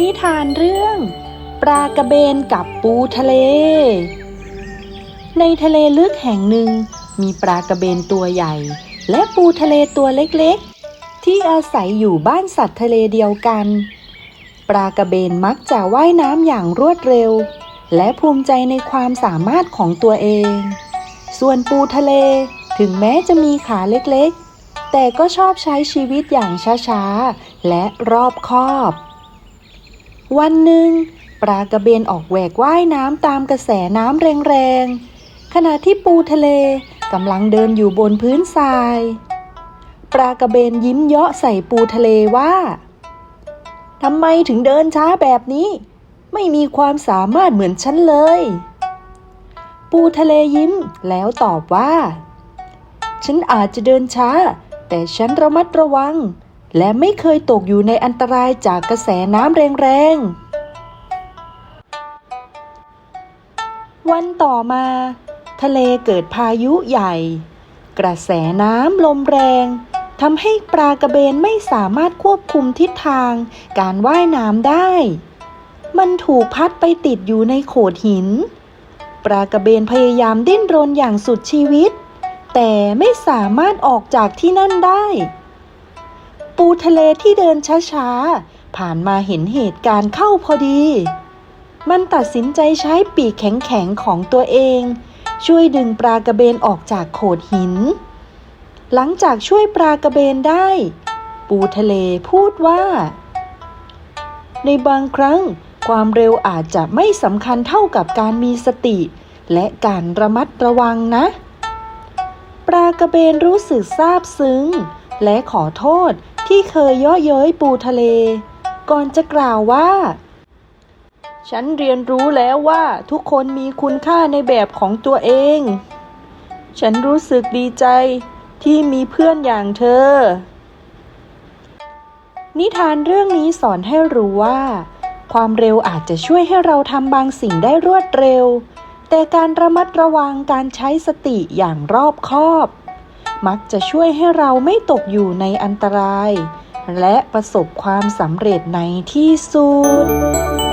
นิทานเรื่อง ปลากระเบนกับปูทะเล ในทะเลลึกแห่งหนึ่ง มีปลากระเบนตัวใหญ่ และปูทะเลตัวเล็กๆ ที่อาศัยอยู่บ้านสัตว์ทะเลเดียวกัน ปลากระเบนมักจะว่ายน้ำอย่างรวดเร็ว และภูมิใจในความสามารถของตัวเอง ส่วนปูทะเลถึงแม้จะมีขาเล็กๆ แต่ก็ชอบใช้ชีวิตอย่างช้าๆ และรอบคอบ วันหนึ่งปลากระเบนออกแหวกว่ายน้ำตามกระแสน้ำแรงๆ ขณะที่ปูทะเลกำลังเดินอยู่บนพื้นทราย ปลากระเบนยิ้มเยาะใส่ปูทะเลว่าทำไมถึงเดินช้าแบบนี้ ไม่มีความสามารถเหมือนฉันเลย ปูทะเลยิ้มแล้วตอบว่า ฉันอาจจะเดินช้า แต่ฉันระมัดระวัง และไม่เคยตกอยู่ในอันตรายจากกระแสน้ำแรงๆ วันต่อมา ทะเลเกิดพายุใหญ่ กระแสน้ำลมแรงทำให้ปลากระเบนไม่สามารถควบคุมทิศทางการว่ายน้ำได้ มันถูกพัดไปติดอยู่ในโขดหิน ปลากระเบนพยายามดิ้นรนอย่างสุดชีวิต แต่ไม่สามารถออกจากที่นั่นได้ ปูทะเลที่เดินช้าๆ ผ่านมาเห็นเหตุการณ์เข้าพอดี มันตัดสินใจใช้ปีกแข็งๆของตัวเอง ช่วยดึงปลากระเบนออกจากโขดหิน หลังจากช่วยปลากระเบนได้ ปูทะเลพูดว่า ในบางครั้งความเร็วอาจจะไม่สำคัญเท่ากับการมีสติ และการระมัดระวังนะ ปลากระเบนรู้สึกซาบซึ้ง และขอโทษที่เคยย่อเย้ยปูทะเล ก่อนจะกล่าวว่า ฉันเรียนรู้แล้วว่าทุกคนมีคุณค่าในแบบของตัวเอง ฉันรู้สึกดีใจที่มีเพื่อนอย่างเธอ นิทานเรื่องนี้สอนให้รู้ว่า ความเร็วอาจจะช่วยให้เราทำบางสิ่งได้รวดเร็ว แต่การระมัดระวังการใช้สติอย่างรอบคอบ มักจะช่วยให้เราไม่ตกอยู่ในอันตราย และประสบความสำเร็จในที่สุด